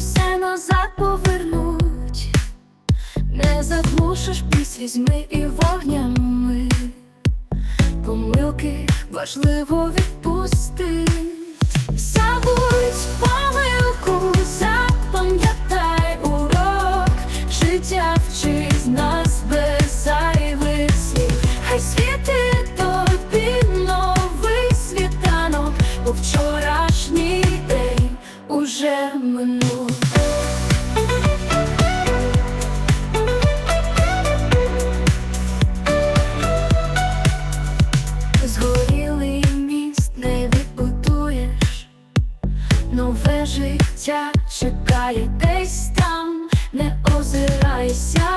Все назад повернуть, не заглушиш візьми і вогнями, помилки важливо відпустить. Уже минув. Згорілий міст не відбудуєш, нове життя чекає десь там, не озирайся,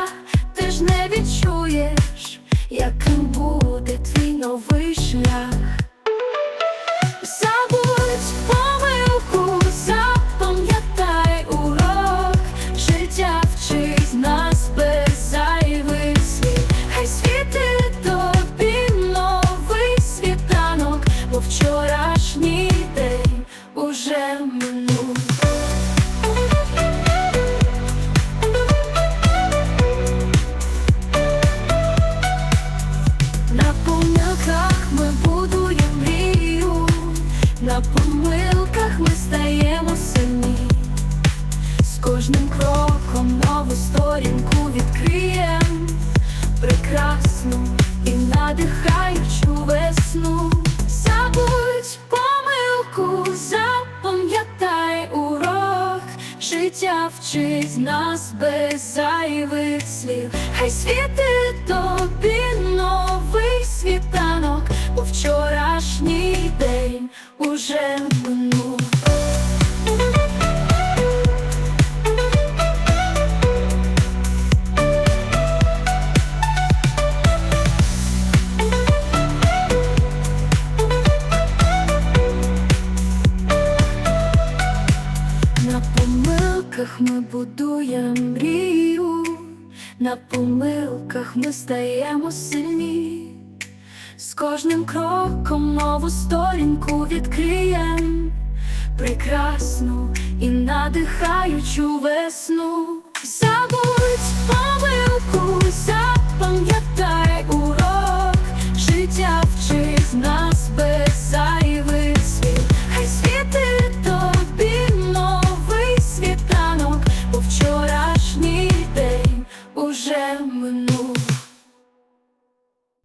ти ж не відчуєш, яким буде твій новий шлях. Кожним кроком нову сторінку відкриєм прекрасну і надихаючу весну. Забудь помилку, запам'ятай урок. Життя вчить нас без зайвих слів. Хай світить тобі новий світанок, бо вчорашній день уже помилках ми будуємо мрію, на помилках ми стаємо сильні, з кожним кроком нову сторінку відкриєм прекрасну і надихаючу весну. Забудь